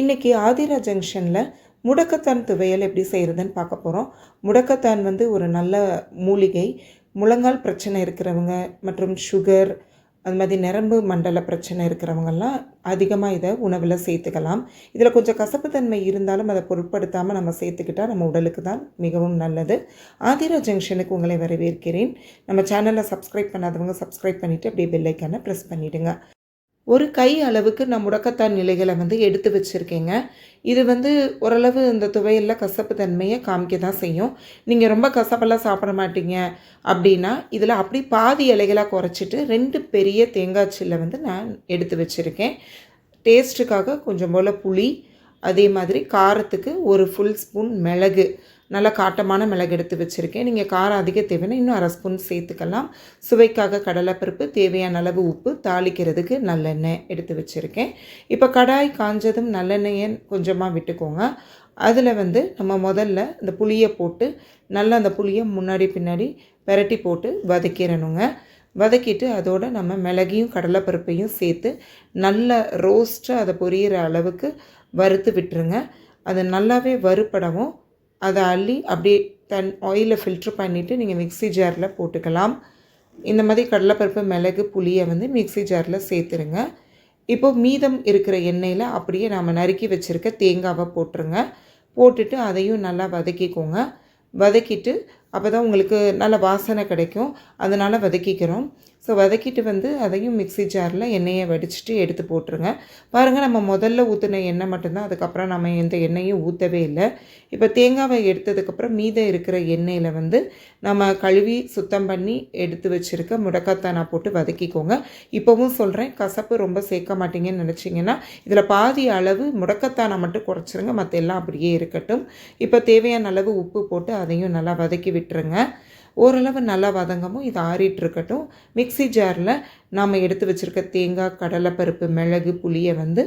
இன்றைக்கி ஆதிரா ஜங்ஷனில் முடக்கத்தான் துவையல் எப்படி செய்கிறதுன்னு பார்க்க போகிறோம் முடக்கத்தான் வந்து ஒரு நல்ல மூலிகை. முழங்கால் பிரச்சனை இருக்கிறவங்க மற்றும் சுகர் அது மாதிரி நரம்பு மண்டல பிரச்சனை இருக்கிறவங்கெல்லாம் அதிகமாக இதை உணவில் சேர்த்துக்கலாம். இதில் கொஞ்சம் கசப்புத்தன்மை இருந்தாலும் அதை பொருட்படுத்தாமல் நம்ம சேர்த்துக்கிட்டால் நம்ம உடலுக்கு தான் மிகவும் நல்லது. ஆதிரா ஜங்ஷனுக்கு உங்களை வரவேற்கிறேன். நம்ம சேனலை சப்ஸ்கிரைப் பண்ணாதவங்க சப்ஸ்கிரைப் பண்ணிவிட்டு அப்படியே பெல்லைக்கான ப்ரெஸ் பண்ணிவிடுங்க ஒரு கை அளவுக்கு நான் முடக்கத்தான் நிலைகளை வந்து எடுத்து வச்சுருக்கேங்க. இது வந்து ஓரளவு இந்த துவையலில் கசப்பு தன்மையை காமிக்க தான் செய்யும். நீங்கள் ரொம்ப கசப்பெல்லாம் சாப்பிட மாட்டீங்க அப்படின்னா இதில் அப்படி பாதி இலைகளாக குறைச்சிட்டு ரெண்டு பெரிய தேங்காய் சில்லை வந்து நான் எடுத்து வச்சுருக்கேன். டேஸ்ட்டுக்காக கொஞ்சம் போல் புளி அதே மாதிரி காரத்துக்கு ஒரு ஃபுல் ஸ்பூன் மிளகு. நல்லா காட்டமான மிளகு எடுத்து வச்சுருக்கேன். நீங்கள் காரம் அதிக தேவைன்னா இன்னும் அரை ஸ்பூன் சேர்த்துக்கலாம். சுவைக்காக கடலைப்பருப்பு தேவையான அளவு உப்பு தாளிக்கிறதுக்கு நல்லெண்ணெய் எடுத்து வச்சுருக்கேன். இப்போ கடாய் காஞ்சதும் நல்லெண்ணெயை கொஞ்சமாக விட்டுக்கோங்க. அதில் வந்து நம்ம முதல்ல இந்த புளியை போட்டு நல்லா அந்த புளியை முன்னாடி பின்னாடி பெரட்டி போட்டு வதக்கிடணுங்க. வதக்கிட்டு அதோடு நம்ம மிளகையும் கடலைப்பருப்பையும் சேர்த்து நல்ல ரோஸ்ட்டாக அதை பொரியிற அளவுக்கு வறுத்து விட்டுருங்க. அது நல்லாவே வறுப்படவும் அதை அள்ளி அப்படியே தன் ஆயிலை ஃபில்ட்ரு பண்ணிவிட்டு நீங்கள் மிக்ஸி ஜாரில் போட்டுக்கலாம். இந்த மாதிரி கடலைப்பருப்பு மிளகு புளியை வந்து மிக்ஸி ஜாரில் சேர்த்துருங்க. இப்போது மீதம் இருக்கிற எண்ணெயில் அப்படியே நாம் நறுக்கி வச்சுருக்க தேங்காவை போட்டுருங்க. போட்டுட்டு அதையும் நல்லா வதக்கிக்கோங்க. வதக்கிட்டு அப்போ தான் உங்களுக்கு நல்ல வாசனை கிடைக்கும். அதனால் வதக்கிக்கிறோம். ஸோ வதக்கிட்டு வந்து அதையும் மிக்ஸி ஜாரில் எண்ணெயை வடிச்சிட்டு எடுத்து போட்டுருங்க. பாருங்கள் நம்ம முதல்ல ஊற்றின எண்ணெய் மட்டும்தான். அதுக்கப்புறம் நம்ம எந்த எண்ணெயும் ஊற்றவே இல்லை. இப்போ தேங்காவை எடுத்ததுக்கப்புறம் மீதம் இருக்கிற எண்ணெயில் வந்து நம்ம கழுவி சுத்தம் பண்ணி எடுத்து வச்சுருக்க முடக்கத்தானா போட்டு வதக்கிக்கோங்க. இப்போவும் சொல்கிறேன் கசப்பு ரொம்ப சேர்க்க மாட்டீங்கன்னு நினச்சிங்கன்னா இதில் பாதி அளவு முடக்கத்தானா மட்டும் குறைச்சிருங்க. மற்ற எல்லாம் அப்படியே இருக்கட்டும். இப்போ தேவையான அளவு உப்பு போட்டு அதையும் நல்லா வதக்கி விட்டு விட்டுருங்க. ஓரளவு நல்லா வதங்கமும் இது ஆறிட்டு இருக்கட்டும் மிக்ஸி ஜாரில் நாம் எடுத்து வச்சுருக்க தேங்காய் கடலைப்பருப்பு மிளகு புளியை வந்து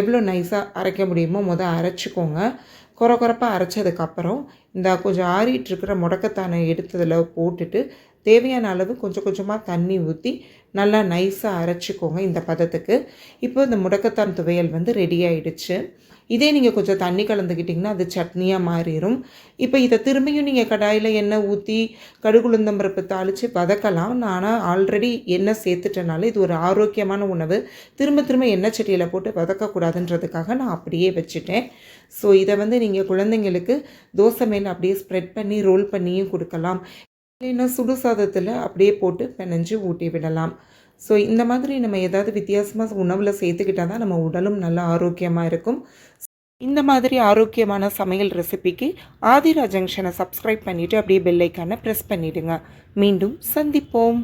எவ்வளோ நைஸாக அரைக்க முடியுமோ முதல் அரைச்சிக்கோங்க. குறை குறைப்பாக அரைச்சதுக்கப்புறம் இந்த கொஞ்சம் ஆறிட்டுருக்கிற முடக்கத்தானை எடுத்ததில் போட்டுட்டு தேவையான அளவு கொஞ்சம் கொஞ்சமாக தண்ணி ஊற்றி நல்லா நைஸாக அரைச்சிக்கோங்க இந்த பதத்துக்கு. இப்போ இந்த முடக்கத்தான் துவையல் வந்து ரெடி ஆயிடுச்சு. இதே நீங்கள் கொஞ்சம் தண்ணி கலந்துக்கிட்டிங்கன்னா அது சட்னியாக மாறிடும் இப்போ இதை திரும்பியும் நீங்கள் கடாயில் எண்ணெய் ஊற்றி கடுகுளுந்தம்பருப்பு தாளித்து வதக்கலாம். ஆனால் ஆல்ரெடி எண்ணெய் சேர்த்துட்டனால இது ஒரு ஆரோக்கியமான உணவு. திரும்ப திரும்ப எண்ணெய் சட்டியில் போட்டு வதக்கக்கூடாதுன்றதுக்காக நான் அப்படியே வச்சுட்டேன். ஸோ இதை வந்து நீங்கள் குழந்தைங்களுக்கு தோசை மேலே அப்படியே ஸ்ப்ரெட் பண்ணி ரோல் பண்ணியும் கொடுக்கலாம். இல்லைன்னா சுடு சாதத்தில் அப்படியே போட்டு பிணைஞ்சு ஊட்டி விடலாம். ஸோ இந்த மாதிரி நம்ம ஏதாவது வித்தியாசமாக உணவில் சேர்த்துக்கிட்டால் தான் நம்ம உடலும் நல்லா ஆரோக்கியமாக இருக்கும். இந்த மாதிரி ஆரோக்கியமான சமையல் ரெசிபிக்கு ஆதிரா ஜங்ஷனை சப்ஸ்கிரைப் பண்ணிவிட்டு அப்படியே பெல்லைக்கான ப்ரெஸ் பண்ணிவிடுங்க மீண்டும் சந்திப்போம்.